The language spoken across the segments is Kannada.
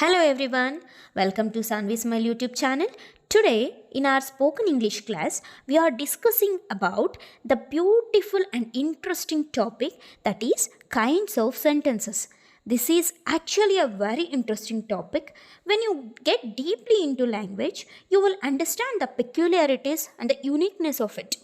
Hello everyone, welcome to Sanvi Smile YouTube channel. Today in our spoken English class, we are discussing about the beautiful and interesting topic that is kinds of sentences. This is actually a very interesting topic. When you get deeply into language, you will understand the peculiarities and the uniqueness of it.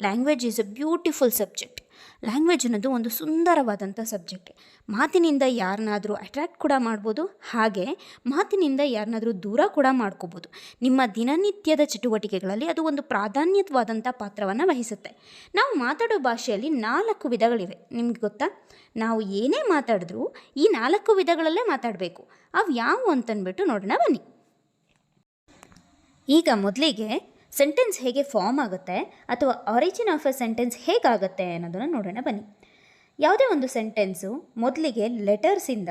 Language is a beautiful subject language ಅನ್ನೋದು ಒಂದು ಸುಂದರವಾದಂಥ ಸಬ್ಜೆಕ್ಟ್ ಮಾತಿನಿಂದ ಯಾರನ್ನಾದರೂ ಅಟ್ರ್ಯಾಕ್ಟ್ ಕೂಡ ಮಾಡ್ಬೋದು, ಹಾಗೆ ಮಾತಿನಿಂದ ಯಾರನ್ನಾದರೂ ದೂರ ಕೂಡ ಮಾಡ್ಕೋಬೋದು. ನಿಮ್ಮ ದಿನನಿತ್ಯದ ಚಟುವಟಿಕೆಗಳಲ್ಲಿ ಅದು ಒಂದು ಪ್ರಾಧಾನ್ಯವಾದಂಥ ಪಾತ್ರವನ್ನು ವಹಿಸುತ್ತೆ. ನಾವು ಮಾತಾಡೋ ಭಾಷೆಯಲ್ಲಿ ನಾಲ್ಕು ವಿಧಗಳಿವೆ. ನಿಮ್ಗೆ ಗೊತ್ತಾ? ನಾವು ಏನೇ ಮಾತಾಡಿದ್ರೂ ಈ ನಾಲ್ಕು ವಿಧಗಳಲ್ಲೇ ಮಾತಾಡಬೇಕು. ಅವು ಯಾವುವು ಅಂತಂದ್ಬಿಟ್ಟು ನೋಡೋಣ ಬನ್ನಿ. ಈಗ ಮೊದಲಿಗೆ ಸೆಂಟೆನ್ಸ್ ಹೇಗೆ ಫಾರ್ಮ್ ಆಗುತ್ತೆ ಅಥವಾ ಆರಿಜಿನ್ ಆಫ್ ಅ ಸೆಂಟೆನ್ಸ್ ಹೇಗಾಗುತ್ತೆ ಅನ್ನೋದನ್ನು ನೋಡೋಣ, ಬನ್ನಿ. ಯಾವುದೇ ಒಂದು ಸೆಂಟೆನ್ಸು ಮೊದಲಿಗೆ ಲೆಟರ್ಸಿಂದ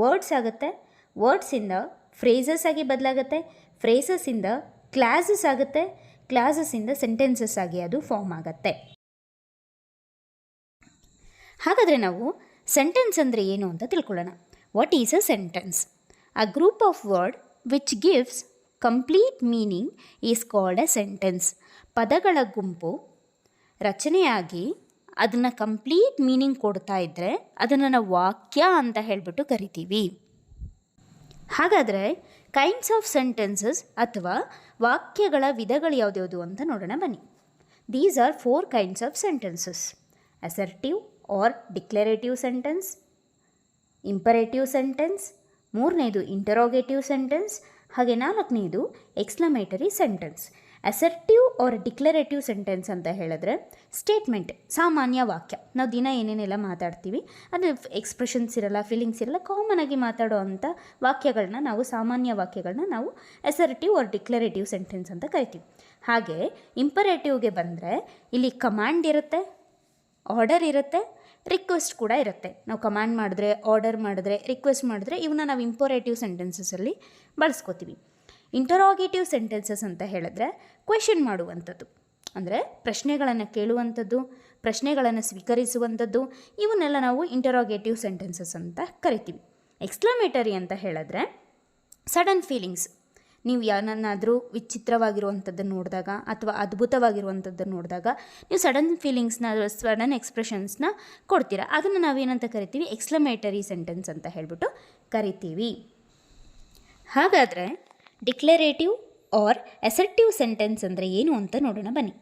ವರ್ಡ್ಸ್ ಆಗುತ್ತೆ ವರ್ಡ್ಸಿಂದ ಫ್ರೇಸಸ್ ಆಗಿ ಬದಲಾಗುತ್ತೆ ಫ್ರೇಸಸ್ಸಿಂದ ಕ್ಲಾಸಸ್ ಆಗುತ್ತೆ ಕ್ಲಾಸಸ್ಸಿಂದ ಸೆಂಟೆನ್ಸಸ್ ಆಗಿ ಅದು ಫಾರ್ಮ್ ಆಗುತ್ತೆ. ಹಾಗಾದರೆ ನಾವು ಸೆಂಟೆನ್ಸ್ ಅಂದರೆ ಏನು ಅಂತ ತಿಳ್ಕೊಳ್ಳೋಣ. What is a sentence a group of word which gives complete meaning is called a sentence ಪದಗಳ ಗುಂಪು ರಚನೆಯಾಗಿ ಅದನ್ನು ಕಂಪ್ಲೀಟ್ ಮೀನಿಂಗ್ ಕೊಡ್ತಾ ಇದ್ದರೆ ಅದನ್ನು ನಾವು ವಾಕ್ಯ ಅಂತ ಹೇಳಿಬಿಟ್ಟು ಕರಿತೀವಿ. ಹಾಗಾದರೆ ಕೈಂಡ್ಸ್ ಆಫ್ ಸೆಂಟೆನ್ಸಸ್ ಅಥವಾ ವಾಕ್ಯಗಳ ವಿಧಗಳು ಯಾವುದ್ಯಾವುದು ಅಂತ ನೋಡೋಣ ಬನ್ನಿ. These are four kinds of sentences assertive or declarative sentence imperative sentence ಮೂರನೇದು ಇಂಟರೋಗೇಟಿವ್ ಸೆಂಟೆನ್ಸ್ ಹಾಗೆ ನಾಲ್ಕನೇದು exclamatory sentence. Assertive or declarative sentence ಅಂತ ಹೇಳಿದ್ರೆ ಸ್ಟೇಟ್ಮೆಂಟ್, ಸಾಮಾನ್ಯ ವಾಕ್ಯ. ನಾವು ದಿನ ಏನೇನೆಲ್ಲ ಮಾತಾಡ್ತೀವಿ ಅಂದರೆ ಎಕ್ಸ್ಪ್ರೆಷನ್ಸ್ ಇರಲ್ಲ, ಫೀಲಿಂಗ್ಸ್ ಇರಲ್ಲ ಕಾಮನ್ ಆಗಿ ಮಾತಾಡೋ ಅಂಥ ವಾಕ್ಯಗಳನ್ನ ನಾವು, ಸಾಮಾನ್ಯ ವಾಕ್ಯಗಳನ್ನ ನಾವು ಅಸರ್ಟಿವ್ ಆರ್ ಡಿಕ್ಲರೇಟಿವ್ ಸೆಂಟೆನ್ಸ್ ಅಂತ ಕರಿತೀವಿ. ಹಾಗೆ ಇಂಪರೇಟಿವ್ಗೆ ಬಂದರೆ ಇಲ್ಲಿ ಕಮಾಂಡ್ ಇರುತ್ತೆ ಆರ್ಡರ್ ಇರುತ್ತೆ ರಿಕ್ವೆಸ್ಟ್ ಕೂಡ ಇರುತ್ತೆ. ನಾವು ಕಮಾಂಡ್ ಮಾಡಿದ್ರೆ ಆರ್ಡರ್ ಮಾಡಿದ್ರೆ ರಿಕ್ವೆಸ್ಟ್ ಮಾಡಿದ್ರೆ ಇವನ್ನ ನಾವು ಇಂಪೋರೇಟಿವ್ ಸೆಂಟೆನ್ಸಸಲ್ಲಿ ಬಳಸ್ಕೋತೀವಿ. ಇಂಟರಾಗೇಟಿವ್ ಸೆಂಟೆನ್ಸಸ್ ಅಂತ ಹೇಳಿದ್ರೆ ಕ್ವೆಶನ್ ಮಾಡುವಂಥದ್ದು. ಅಂದರೆ ಪ್ರಶ್ನೆಗಳನ್ನು ಕೇಳುವಂಥದ್ದು, ಪ್ರಶ್ನೆಗಳನ್ನು ಸ್ವೀಕರಿಸುವಂಥದ್ದು, ಇವನ್ನೆಲ್ಲ ನಾವು ಇಂಟರಾಗೇಟಿವ್ ಸೆಂಟೆನ್ಸಸ್ ಅಂತ ಕರಿತೀವಿ. ಎಕ್ಸ್ಕ್ಲಮೇಟರಿ ಅಂತ ಹೇಳಿದ್ರೆ ಸಡನ್ ಫೀಲಿಂಗ್ಸ್ ನೀವು ಏನನ್ನಾದರೂ ವಿಚಿತ್ರವಾಗಿರುವಂಥದ್ದನ್ನು ನೋಡಿದಾಗ ಅಥವಾ ಅದ್ಭುತವಾಗಿರುವಂಥದ್ದನ್ನು ನೋಡಿದಾಗ ನೀವು ಸಡನ್ ಫೀಲಿಂಗ್ಸ್ನ ಸಡನ್ ಎಕ್ಸ್ಪ್ರೆಷನ್ಸ್ನ ಕೊಡ್ತೀರಾ. ಅದನ್ನು ನಾವೇನಂತ ಕರಿತೀವಿ, ಎಕ್ಸ್ಲಮೇಟರಿ ಸೆಂಟೆನ್ಸ್ ಅಂತ ಹೇಳಿಬಿಟ್ಟು ಕರಿತೀವಿ. ಹಾಗಾದರೆ ಡಿಕ್ಲರೇಟಿವ್ ಆರ್ ಅಸರ್ಟಿವ್ ಸೆಂಟೆನ್ಸ್ ಅಂದರೆ ಏನು ಅಂತ ನೋಡೋಣ ಬನ್ನಿ.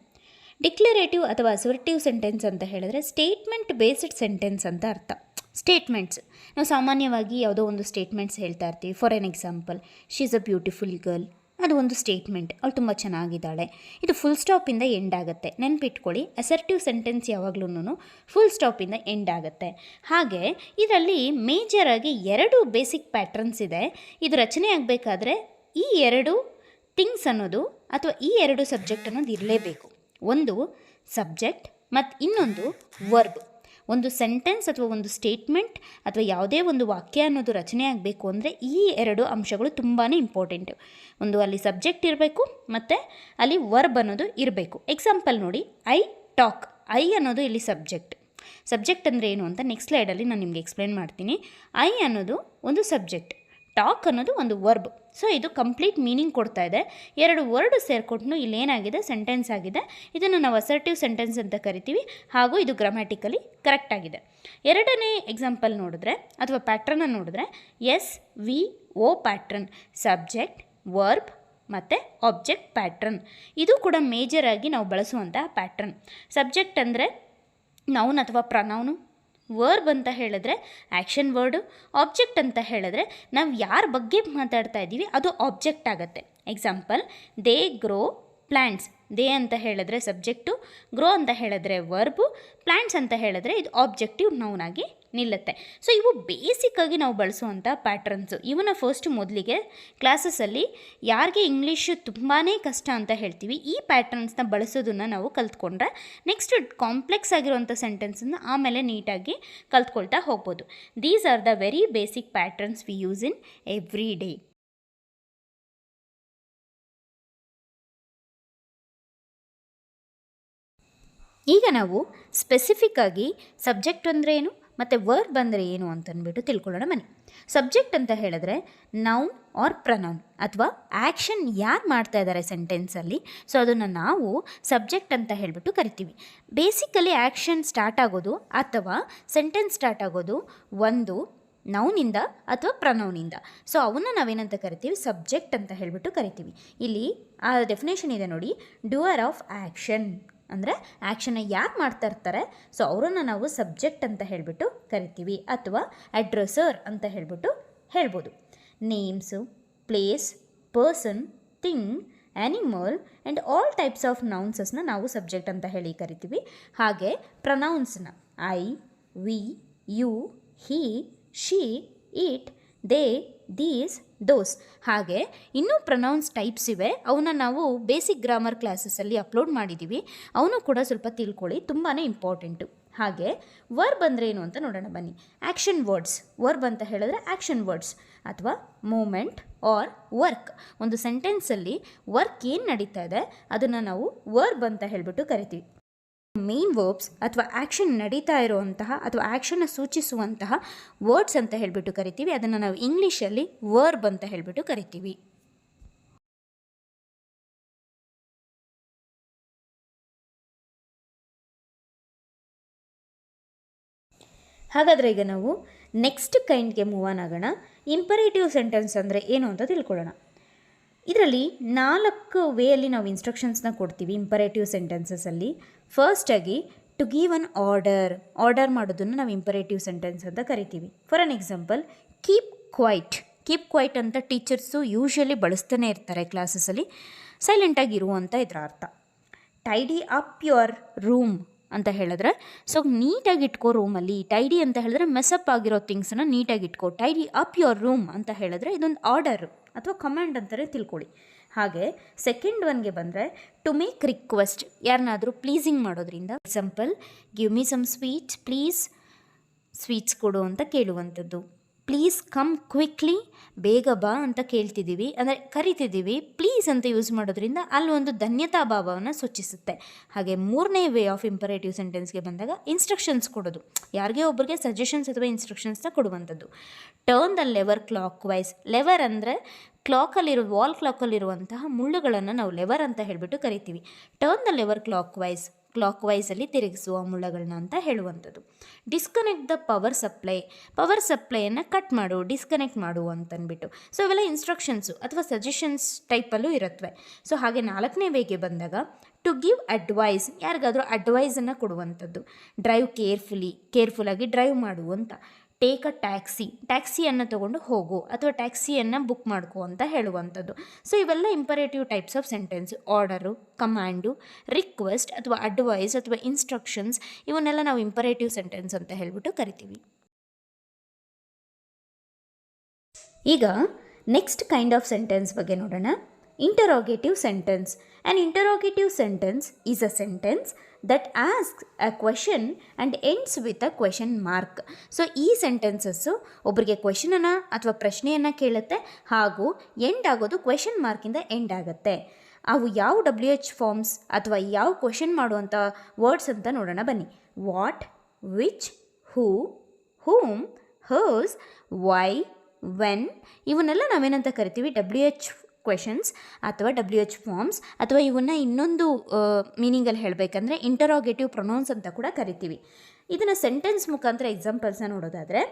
ಡಿಕ್ಲರೇಟಿವ್ ಅಥವಾ ಅಸರ್ಟಿವ್ ಸೆಂಟೆನ್ಸ್ ಅಂತ ಹೇಳಿದ್ರೆ ಸ್ಟೇಟ್ಮೆಂಟ್ ಬೇಸ್ಡ್ ಸೆಂಟೆನ್ಸ್ ಅಂತ ಅರ್ಥ. ಸ್ಟೇಟ್ಮೆಂಟ್ಸ್. ನಾವು ಸಾಮಾನ್ಯವಾಗಿ ಯಾವುದೋ ಒಂದು ಸ್ಟೇಟ್ಮೆಂಟ್ಸ್ ಹೇಳ್ತಾ ಇರ್ತೀವಿ. For an example she is a beautiful girl ಅದು ಒಂದು ಸ್ಟೇಟ್ಮೆಂಟ್. ಅವಳು ತುಂಬ ಚೆನ್ನಾಗಿದ್ದಾಳೆ. ಇದು ಫುಲ್ ಸ್ಟಾಪಿಂದ ಎಂಡ್ ಆಗುತ್ತೆ. ನೆನ್ಪಿಟ್ಕೊಳ್ಳಿ, ಅಸರ್ಟಿವ್ ಸೆಂಟೆನ್ಸ್ ಯಾವಾಗ್ಲೂ ಫುಲ್ ಸ್ಟಾಪಿಂದ ಎಂಡ್ ಆಗುತ್ತೆ. ಹಾಗೆ, ಇದರಲ್ಲಿ ಮೇಜರಾಗಿ ಎರಡು ಬೇಸಿಕ್ ಪ್ಯಾಟ್ರನ್ಸ್ ಇದೆ. ಇದು ರಚನೆ ಆಗಬೇಕಾದ್ರೆ ಈ ಎರಡು ಥಿಂಗ್ಸ್ ಅನ್ನೋದು ಅಥವಾ ಈ ಎರಡು ಸಬ್ಜೆಕ್ಟ್ ಅನ್ನೋದು ಇರಲೇಬೇಕು. ಒಂದು ಸಬ್ಜೆಕ್ಟ್ ಮತ್ತು ಇನ್ನೊಂದು ವರ್ಬ್. ಒಂದು ಸೆಂಟೆನ್ಸ್ ಅಥವಾ ಒಂದು ಸ್ಟೇಟ್ಮೆಂಟ್ ಅಥವಾ ಯಾವುದೇ ಒಂದು ವಾಕ್ಯ ಅನ್ನೋದು ರಚನೆ ಆಗಬೇಕು ಅಂದರೆ ಈ ಎರಡು ಅಂಶಗಳು ತುಂಬಾ ಇಂಪಾರ್ಟೆಂಟು ಒಂದು ಅಲ್ಲಿ ಸಬ್ಜೆಕ್ಟ್ ಇರಬೇಕು ಮತ್ತು ಅಲ್ಲಿ ವರ್ಬ್ ಅನ್ನೋದು ಇರಬೇಕು. ಎಕ್ಸಾಂಪಲ್ ನೋಡಿ ಐ ಟಾಕ್ ಐ ಅನ್ನೋದು ಇಲ್ಲಿ ಸಬ್ಜೆಕ್ಟ್. ಸಬ್ಜೆಕ್ಟ್ ಅಂದರೆ ಏನು ಅಂತ ನೆಕ್ಸ್ಟ್ ಸ್ಲೈಡಲ್ಲಿ ನಾನು ನಿಮಗೆ ಎಕ್ಸ್ಪ್ಲೇನ್ ಮಾಡ್ತೀನಿ. ಐ ಅನ್ನೋದು ಒಂದು ಸಬ್ಜೆಕ್ಟ್. ಟಾಕ್ ಅನ್ನೋದು ಒಂದು ವರ್ಬ್ ಸೊ ಇದು ಕಂಪ್ಲೀಟ್ ಮೀನಿಂಗ್ ಕೊಡ್ತಾ ಇದೆ. ಎರಡು ವರ್ಡ್ ಸೇರ್ಕೊಟ್ಟು ಇಲ್ಲೇನಾಗಿದೆ ಸೆಂಟೆನ್ಸ್ ಆಗಿದೆ. ಇದನ್ನು ನಾವು ಅಸರ್ಟಿವ್ ಸೆಂಟೆನ್ಸ್ ಅಂತ ಕರಿತೀವಿ. ಹಾಗೂ ಇದು ಗ್ರಾಮ್ಯಾಟಿಕಲಿ ಕರೆಕ್ಟ್ ಆಗಿದೆ. ಎರಡನೇ ಎಕ್ಸಾಂಪಲ್ ನೋಡಿದ್ರೆ, ಅಥವಾ ಪ್ಯಾಟ್ರನ್ನ ನೋಡಿದ್ರೆ S V O pattern subject verb ಮತ್ತು ಆಬ್ಜೆಕ್ಟ್ ಪ್ಯಾಟ್ರನ್ ಇದು ಕೂಡ ಮೇಜರಾಗಿ ನಾವು ಬಳಸುವಂತಹ ಪ್ಯಾಟ್ರನ್ ಸಬ್ಜೆಕ್ಟ್ ಅಂದರೆ ನೌನ್ ಅಥವಾ ಪ್ರನೌನು ವರ್ಬ್ ಅಂತ ಹೇಳಿದ್ರೆ ಆ್ಯಕ್ಷನ್ ವರ್ಡು ಆಬ್ಜೆಕ್ಟ್ ಅಂತ ಹೇಳಿದ್ರೆ ನಾವು ಯಾರ ಬಗ್ಗೆ ಮಾತಾಡ್ತಾ ಇದ್ದೀವಿ ಅದು ಆಬ್ಜೆಕ್ಟ್ ಆಗುತ್ತೆ. Example they grow plants they ಅಂತ ಹೇಳಿದ್ರೆ ಸಬ್ಜೆಕ್ಟು, ಗ್ರೋ ಅಂತ ಹೇಳಿದ್ರೆ ವರ್ಬು ಪ್ಲ್ಯಾಂಟ್ಸ್ ಅಂತ ಹೇಳಿದ್ರೆ ಇದು ಆಬ್ಜೆಕ್ಟಿವ್ ನೌನಾಗಿ ನಿಲ್ಲುತ್ತೆ. ಸೊ ಇವು ಬೇಸಿಕ್ಕಾಗಿ ನಾವು ಬಳಸುವಂಥ ಪ್ಯಾಟ್ರನ್ಸು. ಇವನ್ನ ಫಸ್ಟ್ ಮೊದಲಿಗೆ ಕ್ಲಾಸಸ್ಸಲ್ಲಿ ಯಾರಿಗೆ ಇಂಗ್ಲೀಷು ತುಂಬಾ ಕಷ್ಟ ಅಂತ ಹೇಳ್ತೀವಿ, ಈ ಪ್ಯಾಟ್ರನ್ಸ್ನ ಬಳಸೋದನ್ನು ನಾವು ಕಲ್ತ್ಕೊಂಡ್ರೆ ನೆಕ್ಸ್ಟ್ ಕಾಂಪ್ಲೆಕ್ಸ್ ಆಗಿರುವಂಥ ಸೆಂಟೆನ್ಸನ್ನು ಆಮೇಲೆ ನೀಟಾಗಿ ಕಲ್ತ್ಕೊಳ್ತಾ ಹೋಗ್ಬೋದು. These are the very basic patterns we use in every day ಈಗ ನಾವು ಸ್ಪೆಸಿಫಿಕ್ ಆಗಿ ಸಬ್ಜೆಕ್ಟ್ ಅಂದರೆ ಏನು ಮತ್ತು ವರ್ಬ್ ಅಂದರೆ ಏನು ಅಂತಂದ್ಬಿಟ್ಟು ತಿಳ್ಕೊಳ್ಳೋಣ ಬನ್ನಿ. ಸಬ್ಜೆಕ್ಟ್ ಅಂತ ಹೇಳಿದ್ರೆ ನೌನ್ ಆರ್ ಪ್ರನೌನ್ ಅಥವಾ ಆ್ಯಕ್ಷನ್ ಯಾರು ಮಾಡ್ತಾ ಇದ್ದಾರೆ ಸೆಂಟೆನ್ಸಲ್ಲಿ ಸೊ ಅದನ್ನು ನಾವು ಸಬ್ಜೆಕ್ಟ್ ಅಂತ ಹೇಳಿಬಿಟ್ಟು ಕರಿತೀವಿ. ಬೇಸಿಕಲಿ ಆ್ಯಕ್ಷನ್ ಸ್ಟಾರ್ಟ್ ಆಗೋದು ಅಥವಾ ಸೆಂಟೆನ್ಸ್ ಸ್ಟಾರ್ಟ್ ಆಗೋದು ಒಂದು ನೌನಿಂದ ಅಥವಾ ಪ್ರನೌನಿಂದ ಸೊ ಅವನ್ನ ನಾವೇನಂತ ಕರಿತೀವಿ? ಸಬ್ಜೆಕ್ಟ್ ಅಂತ ಹೇಳಿಬಿಟ್ಟು ಕರಿತೀವಿ. ಇಲ್ಲಿ ಆ ಡೆಫಿನೇಷನ್ ಇದೆ ನೋಡಿ. ಡೂಯರ್ ಆಫ್ ಆ್ಯಕ್ಷನ್ ಅಂದರೆ ಆ್ಯಕ್ಷನ್ನ ಯಾರು ಮಾಡ್ತಾ ಇರ್ತಾರೆ? ಸೊ ಅವರನ್ನು ನಾವು ಸಬ್ಜೆಕ್ಟ್ ಅಂತ ಹೇಳಿಬಿಟ್ಟು ಕರಿತೀವಿ ಅಥವಾ ಅಡ್ರೆಸರ್ ಅಂತ ಹೇಳಿಬಿಟ್ಟು ಹೇಳ್ಬೋದು. Names place person thing animal and all types of ನೌನ್ಸಸ್ನ ನಾವು ಸಬ್ಜೆಕ್ಟ್ ಅಂತ ಹೇಳಿ ಕರಿತೀವಿ. ಹಾಗೆ ಪ್ರನೌನ್ಸ್ನ I we you he she it they these those ಹಾಗೆ ಇನ್ನೂ ಪ್ರೊನೌನ್ಸ್ ಟೈಪ್ಸ್ ಇವೆ. ಅವನ್ನ ನಾವು ಬೇಸಿಕ್ ಗ್ರಾಮರ್ ಕ್ಲಾಸಸ್ಸಲ್ಲಿ ಅಪ್ಲೋಡ್ ಮಾಡಿದ್ದೀವಿ ಅವನು ಕೂಡ ಸ್ವಲ್ಪ ತಿಳ್ಕೊಳ್ಳಿ. ತುಂಬಾ ಇಂಪಾರ್ಟೆಂಟು ಹಾಗೆ ವರ್ಬ್ ಅಂದರೆ ಏನು ಅಂತ ನೋಡೋಣ ಬನ್ನಿ. ಆ್ಯಕ್ಷನ್ ವರ್ಡ್ಸ್ ವರ್ಬ್ ಅಂತ ಹೇಳಿದ್ರೆ ಆ್ಯಕ್ಷನ್ ವರ್ಡ್ಸ್ ಅಥವಾ ಮೂಮೆಂಟ್ ಆರ್ ವರ್ಕ್ ಒಂದು ಸೆಂಟೆನ್ಸಲ್ಲಿ ವರ್ಕ್ ಏನು ನಡೀತಾ ಇದೆ? ಅದನ್ನು ನಾವು ವರ್ಬ್ ಅಂತ ಹೇಳಿಬಿಟ್ಟು ಕರಿತೀವಿ. ಮೇನ್ ವರ್ಬ್ಸ್ ಅಥವಾ ಆ್ಯಕ್ಷನ್ ನಡೀತಾ ಇರುವಂತಹ ಅಥವಾ ಆ್ಯಕ್ಷನ್ನ ಸೂಚಿಸುವಂತಹ ವರ್ಡ್ಸ್ ಅಂತ ಹೇಳಿಬಿಟ್ಟು ಕರಿತೀವಿ. ಅದನ್ನು ನಾವು ಇಂಗ್ಲೀಷಲ್ಲಿ ವರ್ಬ್ ಅಂತ ಹೇಳಿಬಿಟ್ಟು ಕರಿತೀವಿ. ಹಾಗಾದರೆ ಈಗ ನಾವು ನೆಕ್ಸ್ಟ್ ಕೈಂಡ್ಗೆ ಮೂವ್ ಆನ್ ಆಗೋಣ. ಇಂಪರೇಟಿವ್ ಸೆಂಟೆನ್ಸ್ ಅಂದರೆ ಏನು ಅಂತ ತಿಳ್ಕೊಳ್ಳೋಣ. ಇದರಲ್ಲಿ ನಾಲ್ಕು ವೇಯಲ್ಲಿ ನಾವು ಇನ್ಸ್ಟ್ರಕ್ಷನ್ಸ್ನ ಕೊಡ್ತೀವಿ ಇಂಪರೇಟಿವ್ ಸೆಂಟೆನ್ಸಸಲ್ಲಿ ಫಸ್ಟಾಗಿ to give an order order ಮಾಡೋದನ್ನು ನಾವು ಇಂಪರೇಟಿವ್ ಸೆಂಟೆನ್ಸ್ ಅಂತ ಕರಿತೀವಿ. For an example keep quiet keep quiet ಅಂತ ಟೀಚರ್ಸು ಯೂಶ್ವಲಿ ಬಳಸ್ತಾನೆ ಇರ್ತಾರೆ ಕ್ಲಾಸಸಲ್ಲಿ ಸೈಲೆಂಟಾಗಿ ಇರುವಂಥ ಇದರ ಅರ್ಥ. ಟೈಡಿ ಅಪ್ ಯುವರ್ ರೂಮ್ ಅಂತ ಹೇಳಿದ್ರೆ ಸೊ ನೀಟಾಗಿ ಇಟ್ಕೋ ರೂಮಲ್ಲಿ ಟೈಡಿ ಅಂತ ಹೇಳಿದ್ರೆ ಮೆಸಪ್ ಆಗಿರೋ ಥಿಂಗ್ಸನ್ನು ನೀಟಾಗಿ ಇಟ್ಕೋ. ಟೈಡಿ ಅಪ್ ಯುವರ್ ರೂಮ್ ಅಂತ ಹೇಳಿದ್ರೆ ಇದೊಂದು ಆರ್ಡರ್ ಅಥವಾ ಕಮಾಂಡ್ ಅಂತಲೇ ತಿಳ್ಕೊಳ್ಳಿ ಹಾಗೆ ಸೆಕೆಂಡ್ ಒನ್ಗೆ ಬಂದರೆ ಟು ಮೇಕ್ ರಿಕ್ವೆಸ್ಟ್ ಯಾರನ್ನಾದರೂ ಪ್ಲೀಸಿಂಗ್ ಮಾಡೋದ್ರಿಂದ example give me some sweets please sweets ಕೊಡು ಅಂತ ಕೇಳುವಂಥದ್ದು ಪ್ಲೀಸ್ ಕಮ್ ಕ್ವಿಕ್ಲಿ ಬೇಗ ಬಾ ಅಂತ ಕೇಳ್ತಿದ್ದೀವಿ, ಅಂದರೆ ಕರಿತಿದ್ದೀವಿ ಪ್ಲೀಸ್ ಅಂತ ಯೂಸ್ ಮಾಡೋದ್ರಿಂದ ಅಲ್ಲಿ ಒಂದು ಧನ್ಯತಾ ಭಾವವನ್ನು ಸೂಚಿಸುತ್ತೆ. ಹಾಗೆ ಮೂರನೇ ವೇ ಆಫ್ ಇಂಪರೇಟಿವ್ ಸೆಂಟೆನ್ಸ್ಗೆ ಬಂದಾಗ ಇನ್ಸ್ಟ್ರಕ್ಷನ್ಸ್ ಕೊಡೋದು. ಯಾರಿಗೆ ಒಬ್ಬರಿಗೆ ಸಜೆಷನ್ಸ್ ಅಥವಾ ಇನ್ಸ್ಟ್ರಕ್ಷನ್ಸ್ನ ಕೊಡುವಂಥದ್ದು turn the lever clockwise lever ಅಂದರೆ ಕ್ಲಾಕಲ್ಲಿರೋ ವಾಲ್ ಕ್ಲಾಕಲ್ಲಿರುವಂತಹ ಮುಳ್ಳುಗಳನ್ನು ನಾವು ಲೆವರ್ ಅಂತ ಹೇಳಿಬಿಟ್ಟು ಕರಿತೀವಿ. Turn the lever clockwise ಕ್ಲಾಕ್ ವೈಸಲ್ಲಿ ತಿರುಗಿಸುವ ಮುಳ್ಳಗಳನ್ನ ಅಂತ ಹೇಳುವಂಥದ್ದು. Disconnect the power supply power ಸಪ್ಲೈಯನ್ನು cut ಮಾಡು ಡಿಸ್ಕನೆಕ್ಟ್ ಮಾಡು ಅಂತಂದ್ಬಿಟ್ಟು ಸೊ ಇವೆಲ್ಲ ಇನ್ಸ್ಟ್ರಕ್ಷನ್ಸು ಅಥವಾ ಸಜೆಷನ್ಸ್ ಟೈಪಲ್ಲೂ ಇರುತ್ತವೆ ಸೊ ಹಾಗೆ ನಾಲ್ಕನೇ ವೇಗೆ ಬಂದಾಗ ಟು ಗಿವ್ ಅಡ್ವೈಸ್ ಯಾರಿಗಾದರೂ ಅಡ್ವೈಸನ್ನು ಕೊಡುವಂಥದ್ದು. ಡ್ರೈವ್ ಕೇರ್ಫುಲಿ ಕೇರ್ಫುಲ್ಲಾಗಿ ಡ್ರೈವ್ ಮಾಡು ಅಂತ. ಟೇಕ್ ಅ ಟ್ಯಾಕ್ಸಿ ಟ್ಯಾಕ್ಸಿಯನ್ನು ತಗೊಂಡು ಹೋಗು ಅಥವಾ ಟ್ಯಾಕ್ಸಿಯನ್ನು ಬುಕ್ ಮಾಡ್ಕೊ ಅಂತ ಹೇಳುವಂಥದ್ದು. ಸೊ ಇವೆಲ್ಲ imperative types of sentence order command request ಅಥವಾ ಅಡ್ವೈಸ್ ಅಥವಾ ಇನ್ಸ್ಟ್ರಕ್ಷನ್ಸ್ ಇವನ್ನೆಲ್ಲ ನಾವು ಇಂಪರೇಟಿವ್ ಸೆಂಟೆನ್ಸ್ ಅಂತ ಹೇಳ್ಬಿಟ್ಟು ಕರಿತೀವಿ. ಈಗ ನೆಕ್ಸ್ಟ್ ಕೈಂಡ್ ಆಫ್ ಸೆಂಟೆನ್ಸ್ ಬಗ್ಗೆ ನೋಡೋಣ. Interrogative sentence an interrogative sentence is a sentence that ask a question and ends with a question mark so ಈ ಸೆಂಟೆನ್ಸಸ್ಸು ಒಬ್ಬರಿಗೆ ಕ್ವೆಶನನ್ನು ಅಥವಾ ಪ್ರಶ್ನೆಯನ್ನು ಕೇಳುತ್ತೆ. ಹಾಗೂ ಎಂಡ್ ಆಗೋದು ಕ್ವೆಶನ್ ಮಾರ್ಕಿಂದ ಎಂಡ್ ಆಗುತ್ತೆ. ಅವು ಯಾವ ಡಬ್ಲ್ಯೂ ಎಚ್ ಫಾರ್ಮ್ಸ್ ಅಥವಾ ಯಾವ ಕ್ವೆಶನ್ ಮಾಡುವಂಥ ವರ್ಡ್ಸ್ ಅಂತ ನೋಡೋಣ ಬನ್ನಿ. What which who whom hers why when ಇವನ್ನೆಲ್ಲ ನಾವೇನಂತ ಕರಿತೀವಿ ಡಬ್ಲ್ಯೂ ಎಚ್ ಕ್ವೆಶನ್ಸ್ ಅಥವಾ ಡಬ್ಲ್ಯೂ ಎಚ್ ಫಾರ್ಮ್ಸ್ ಅಥವಾ ಇವನ್ನ ಇನ್ನೊಂದು ಮೀನಿಂಗಲ್ಲಿ ಹೇಳಬೇಕಂದ್ರೆ ಇಂಟರೋಗೇಟಿವ್ ಪ್ರೊನೌನ್ಸ್ ಅಂತ ಕೂಡ ಕರಿತೀವಿ. ಇದನ್ನು ಸೆಂಟೆನ್ಸ್ ಮುಖಾಂತರ ಎಕ್ಸಾಂಪಲ್ಸ್ನ ನೋಡೋದಾದರೆ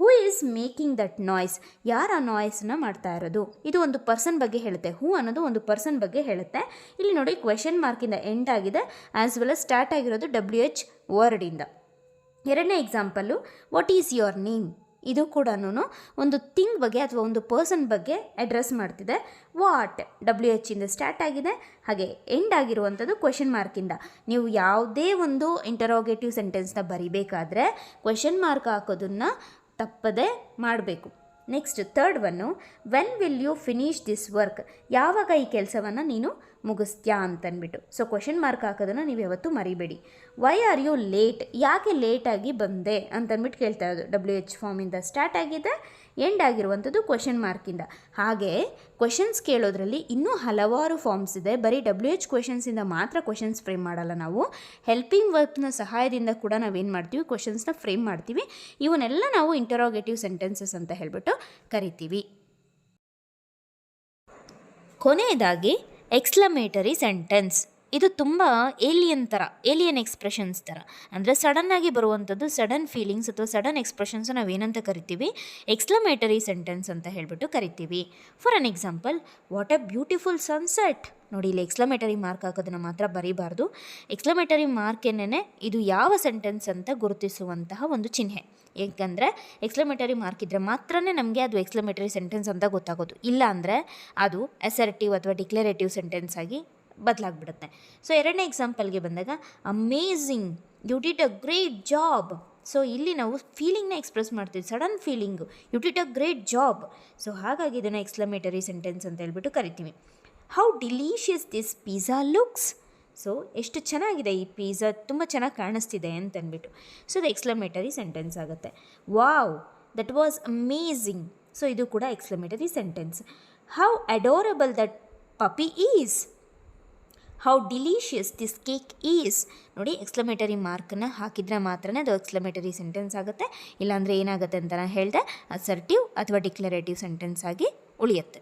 who is making that noise ಯಾರು ಆ ನಾಯ್ಸನ್ನ ಮಾಡ್ತಾ ಇರೋದು? ಇದು ಒಂದು ಪರ್ಸನ್ ಬಗ್ಗೆ ಹೇಳುತ್ತೆ. ಹೂ ಅನ್ನೋದು ಒಂದು ಪರ್ಸನ್ ಬಗ್ಗೆ ಹೇಳುತ್ತೆ. ಇಲ್ಲಿ ನೋಡಿ ಕ್ವೆಶನ್ ಮಾರ್ಕಿಂದ ಎಂಡ್ ಆಗಿದೆ ಆ್ಯಸ್ ವೆಲ್ ಅಸ್ ಸ್ಟಾರ್ಟ್ ಆಗಿರೋದು ಡಬ್ಲ್ಯೂ ಎಚ್ ವರ್ಡಿಂದ ಎರಡನೇ example what is your name ಇದು ಕೂಡ ಒಂದು ಥಿಂಗ್ ಬಗ್ಗೆ ಅಥವಾ ಒಂದು ಪರ್ಸನ್ ಬಗ್ಗೆ ಅಡ್ರೆಸ್ ಮಾಡ್ತಿದೆ. ವಾಟ್ ಡಬ್ಲ್ಯೂ ಎಚ್ ಇಂದ ಸ್ಟಾರ್ಟ್ ಆಗಿದೆ. ಹಾಗೆ ಎಂಡ್ ಆಗಿರುವಂಥದ್ದು ಕ್ವೆಶನ್ ಮಾರ್ಕಿಂದ ನೀವು ಯಾವುದೇ ಒಂದು ಇಂಟರೋಗೇಟಿವ್ ಸೆಂಟೆನ್ಸ್ನ ಬರಿಬೇಕಾದ್ರೆ ಕ್ವೆಶನ್ ಮಾರ್ಕ್ ಹಾಕೋದನ್ನು ತಪ್ಪದೇ ಮಾಡಬೇಕು. Next third one when will you finish this work ಯಾವಾಗ ಈ ಕೆಲಸವನ್ನು ನೀನು ಮುಗಿಸ್ತೀಯಾ ಅಂತನ್ಬಿಟ್ಟು. ಸೊ ಕ್ವಶನ್ ಮಾರ್ಕ್ ಹಾಕೋದನ್ನು ನೀವು ಯಾವತ್ತೂ ಮರಿಬೇಡಿ. ವೈ ಆರ್ ಯು ಲೇಟ್ ಯಾಕೆ ಲೇಟಾಗಿ ಬಂದೆ ಅಂತನ್ಬಿಟ್ಟು ಕೇಳ್ತಾ ಇರೋದು. ಡಬ್ಲ್ಯೂ ಎಚ್ ಫಾರ್ಮಿಂದ ಸ್ಟಾರ್ಟ್ ಆಗಿದೆ. ಎಂಡ್ ಆಗಿರುವಂಥದ್ದು ಕ್ವಶನ್ ಮಾರ್ಕಿಂದ ಹಾಗೆ ಕ್ವಶನ್ಸ್ ಕೇಳೋದ್ರಲ್ಲಿ ಇನ್ನೂ ಹಲವಾರು ಫಾರ್ಮ್ಸ್ ಇದೆ. ಬರೀ ಡಬ್ಲ್ಯೂ ಎಚ್ ಕ್ವಶನ್ಸಿಂದ ಮಾತ್ರ ಕ್ವಶನ್ಸ್ ಫ್ರೇಮ್ ಮಾಡಲ್ಲ ನಾವು. ಹೆಲ್ಪಿಂಗ್ ವರ್ಕ್ನ ಸಹಾಯದಿಂದ ಕೂಡ ನಾವೇನು ಮಾಡ್ತೀವಿ? ಕ್ವಶನ್ಸ್ನ ಫ್ರೇಮ್ ಮಾಡ್ತೀವಿ. ಇವನ್ನೆಲ್ಲ ನಾವು ಇಂಟರೋಗೇಟಿವ್ ಸೆಂಟೆನ್ಸಸ್ ಅಂತ ಹೇಳ್ಬಿಟ್ಟು ಕರಿತೀವಿ. ಕೊನೆಯದಾಗಿ ಎಕ್ಸ್ಲಮೇಟರಿ ಸೆಂಟೆನ್ಸ್ ಇದು ತುಂಬ ಏಲಿಯನ್ ಥರ ಏಲಿಯನ್ ಎಕ್ಸ್ಪ್ರೆಷನ್ಸ್ ಥರ ಅಂದರೆ ಸಡನ್ನಾಗಿ ಬರುವಂಥದ್ದು ಸಡನ್ ಫೀಲಿಂಗ್ಸ್ ಅಥವಾ ಸಡನ್ ಎಕ್ಸ್ಪ್ರೆಷನ್ಸ್ ನಾವು ಏನಂತ ಕರಿತೀವಿ? ಎಕ್ಸ್ಲಮೇಟರಿ ಸೆಂಟೆನ್ಸ್ ಅಂತ ಹೇಳಿಬಿಟ್ಟು ಕರಿತೀವಿ. For an example what a beautiful sunset ನೋಡಿ, ಇಲ್ಲಿ ಎಕ್ಸ್ಲಮೇಟರಿ ಮಾರ್ಕ್ ಹಾಕೋದನ್ನು ಮಾತ್ರ ಬರೀಬಾರ್ದು. ಎಕ್ಸ್ಲಮೇಟರಿ ಮಾರ್ಕ್ ಏನೇ ಇದು ಯಾವ ಸೆಂಟೆನ್ಸ್ ಅಂತ ಗುರುತಿಸುವಂತಹ ಒಂದು ಚಿಹ್ನೆ. ಏಕೆಂದರೆ ಎಕ್ಸ್ಲಮೇಟರಿ ಮಾರ್ಕ್ ಇದ್ದರೆ ಮಾತ್ರನೇ ನಮಗೆ ಅದು ಎಕ್ಸ್ಲಮೇಟರಿ ಸೆಂಟೆನ್ಸ್ ಅಂತ ಗೊತ್ತಾಗೋದು. ಇಲ್ಲ ಅಂದರೆ ಅದು ಅಸರ್ಟಿವ್ ಅಥವಾ ಡಿಕ್ಲರೇಟಿವ್ ಸೆಂಟೆನ್ಸ್ ಆಗಿ ಬದಲಾಗ್ಬಿಡುತ್ತೆ. ಸೊ ಎರಡನೇ ಎಕ್ಸಾಂಪಲ್ಗೆ ಬಂದಾಗ amazing you did a great job so ಇಲ್ಲಿ ನಾವು ಫೀಲಿಂಗ್ನ ಎಕ್ಸ್ಪ್ರೆಸ್ ಮಾಡ್ತೀವಿ sudden feeling you did a great job so ಹಾಗಾಗಿ ಇದನ್ನು ಎಕ್ಸ್ಲಮೇಟರಿ ಸೆಂಟೆನ್ಸ್ ಅಂತ ಹೇಳ್ಬಿಟ್ಟು ಕರಿತೀವಿ. How delicious this pizza looks so ಎಷ್ಟು ಚೆನ್ನಾಗಿದೆ ಈ ಪಿಝಾ ತುಂಬ ಚೆನ್ನಾಗಿ ಕಾಣಿಸ್ತಿದೆ ಅಂತ ಅಂದ್ಬಿಟ್ಟು. ಸೊ ಇದು ಎಕ್ಸ್ಲಮೇಟರಿ ಸೆಂಟೆನ್ಸ್ ಆಗುತ್ತೆ. Wow that was amazing so ಇದು ಕೂಡ exclamatory sentence how adorable that puppy is how delicious this cake is ನೋಡಿ ಎಕ್ಸ್ಲಮೇಟರಿ ಮಾರ್ಕನ್ನ ಹಾಕಿದರೆ ಮಾತ್ರನೇ ಅದು ಎಕ್ಸ್ಲಮೇಟರಿ ಸೆಂಟೆನ್ಸ್ ಆಗುತ್ತೆ. ಇಲ್ಲಾಂದರೆ ಏನಾಗುತ್ತೆ ಅಂತ ನಾನು ಹೇಳಿದೆ ಅಸರ್ಟಿವ್ ಅಥವಾ ಡಿಕ್ಲರೇಟಿವ್ ಸೆಂಟೆನ್ಸ್ ಆಗಿ ಉಳಿಯುತ್ತೆ.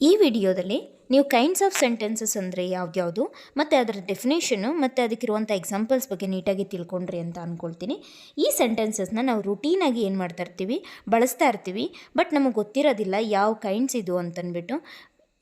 ಈ ವಿಡಿಯೋದಲ್ಲಿ ನೀವು ಕೈಂಡ್ಸ್ ಆಫ್ ಸೆಂಟೆನ್ಸಸ್ ಅಂದರೆ ಯಾವ್ದ್ಯಾವುದು, ಮತ್ತು ಅದರ ಡೆಫಿನೇಷನು ಮತ್ತು ಅದಕ್ಕಿರುವಂಥ ಎಕ್ಸಾಂಪಲ್ಸ್ ಬಗ್ಗೆ ನೀಟಾಗಿ ತಿಳ್ಕೊಂಡ್ರಿ ಅಂತ ಅಂದ್ಕೊಳ್ತೀನಿ ಈ ಸೆಂಟೆನ್ಸಸ್ನ ನಾವು ರುಟೀನಾಗಿ ಏನು ಮಾಡ್ತಾ ಇರ್ತೀವಿ, ಬಳಸ್ತಾ ಇರ್ತೀವಿ ಬಟ್ ನಮಗೆ ಗೊತ್ತಿರೋದಿಲ್ಲ ಯಾವ ಕೈಂಡ್ಸ್ ಇದು ಅಂತಂದ್ಬಿಟ್ಟು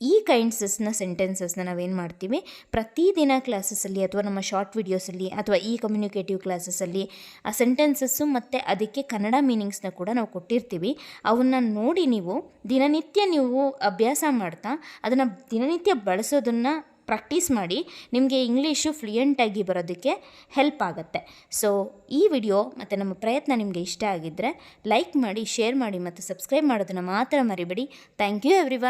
ಈ ಕೈಂಡ್ಸಸ್ನ ಸೆಂಟೆನ್ಸಸ್ನ ನಾವೇನು ಮಾಡ್ತೀವಿ? ಪ್ರತಿದಿನ ಕ್ಲಾಸಸ್ಸಲ್ಲಿ ಅಥವಾ ನಮ್ಮ ಶಾರ್ಟ್ ವಿಡಿಯೋಸಲ್ಲಿ ಅಥವಾ ಈ ಕಮ್ಯುನಿಕೇಟಿವ್ ಕ್ಲಾಸಸ್ಸಲ್ಲಿ ಆ ಸೆಂಟೆನ್ಸಸ್ಸು ಮತ್ತು ಅದಕ್ಕೆ ಕನ್ನಡ ಮೀನಿಂಗ್ಸ್ನ ಕೂಡ ನಾವು ಕೊಟ್ಟಿರ್ತೀವಿ. ಅವನ್ನ ನೋಡಿ ನೀವು ದಿನನಿತ್ಯ ನೀವು ಅಭ್ಯಾಸ ಮಾಡ್ತಾ ಅದನ್ನು ದಿನನಿತ್ಯ ಬಳಸೋದನ್ನು ಪ್ರಾಕ್ಟೀಸ್ ಮಾಡಿ ನಿಮಗೆ ಇಂಗ್ಲೀಷು ಫ್ಲೂಯೆಂಟಾಗಿ ಬರೋದಕ್ಕೆ ಹೆಲ್ಪ್ ಆಗುತ್ತೆ. ಸೊ ಈ ವಿಡಿಯೋ ಮತ್ತು ನಮ್ಮ ಪ್ರಯತ್ನ ನಿಮಗೆ ಇಷ್ಟ ಆಗಿದ್ದರೆ ಲೈಕ್ ಮಾಡಿ ಶೇರ್ ಮಾಡಿ ಮತ್ತು ಸಬ್ಸ್ಕ್ರೈಬ್ ಮಾಡೋದನ್ನು ಮಾತ್ರ ಮರಿಬೇಡಿ. Thank you every